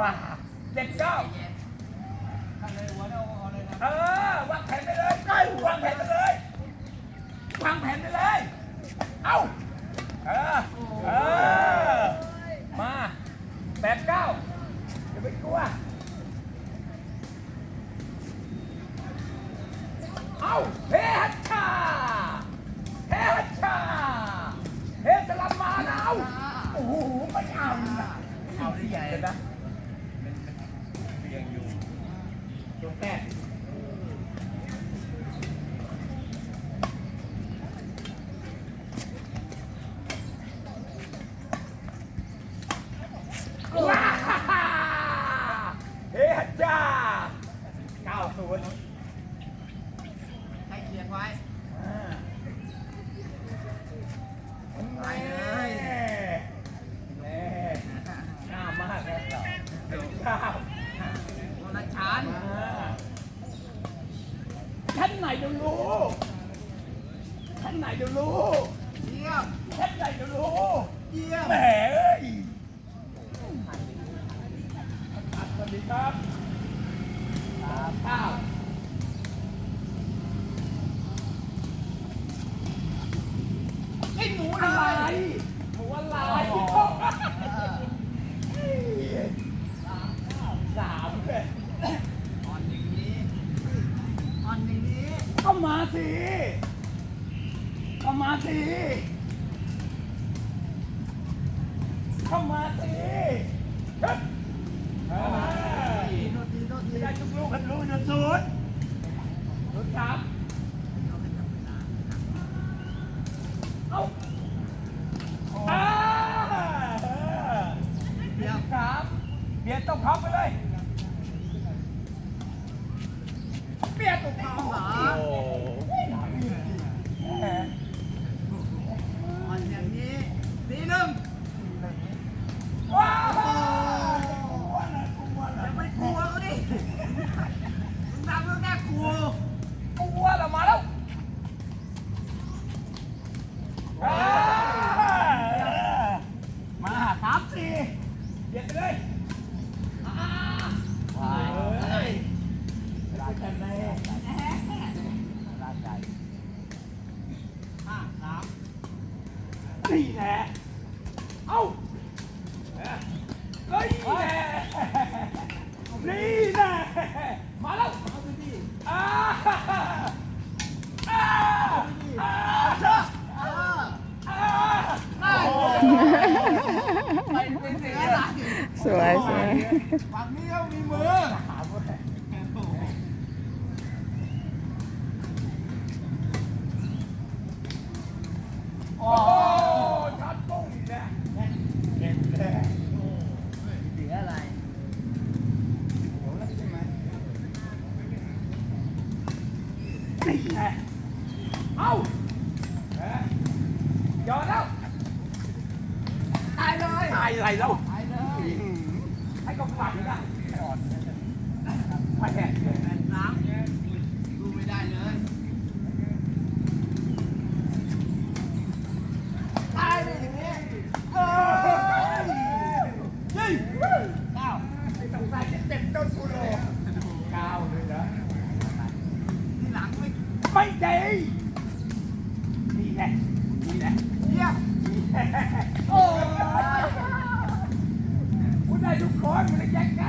ว้าเจ็ดเก้าเออวางแผนไปเลยใกล้วางแผนไปเลยวางแผนไปเลย เอ้าเออเออมาแปดเก้าอย่าไปกลัวเอาเฮฮัชชาเฮฮัชชาเฮสลัมมานะเอาโอ้โหไม่เอานะเอาที่ใหญ่เลยนะ เรียงอยู่ ตัว แปดว้าเฮฮัชชาเก้าศูนย์ให้เขียนไว้ไปเลยแน่หน้ามากเลยเดี๋ยวข้าคนละชั้น มาชั้นไหนจะรู้ท่านไหนจะรู้เยี่ยม ชั้นไหนจะรู้ เยี่ยม แหมเอ้ยสวัสดีครับครับข้าวไอ้หนูอะไรหนูอะไรสามเลย อ่อนอย่างนี้อ่อนอย่างนี้ ก็ มาสิก็มาสิเข้ามาสิเฮ้ยเฮ้ยโทษทีโทษทีไม่ได้ทุกลูกกันลูกจะสุดสุดครับเอาอ่าเออเยี่ยมครับเบียร์ต้องพร้อมไปเลยเบียร์ต้องพร้อม เหรอ โอ้โหแหม อ่อนอย่างนี้ตีหนึ่ง ว้าวกลัวนะกลัว อ นะ ย่าไปกลัวเขาดิมึงทำเรื่องแค่กลัว กลัวละมาแล้วอ่ามาสามสี่เย็ดไปเลยอ่าว้าวเฮ้ยรักกันแน่รักใจ ห้าสาม นี่แหละเอ้าเฮ้ยแน่นี่แน่มาแล้วเอาไปดิอ่าอ่าอ่าอออ่าได้ไปเป็นเสืออะสวยสวยฝั่งนี้ก็มีมือ โอ้ชัดปุ้งอีกแล้วเก่งเลย เหลืออะไร นี่แหละเอ้าเอ๊ะยอดแล้ว ตายเลย ตายอะไรแล้ว ตายเลย ให้ก็ฝันนะอ่อนไม่แหกเลยแปดสามดูไม่ได้เลยตายเลยอย่างนี้ เฮ้ยยี่ เก้า ไอ้สงสัยจะเจ็บต้นกูเลยก้าวเลยนะ ที่หลังไม่ ไม่ดีนี่แหละนี่แหละ เยี่ยม นี่แหละ โอ้ยคุณได้ทุกคนคุณได้แจ็คเก้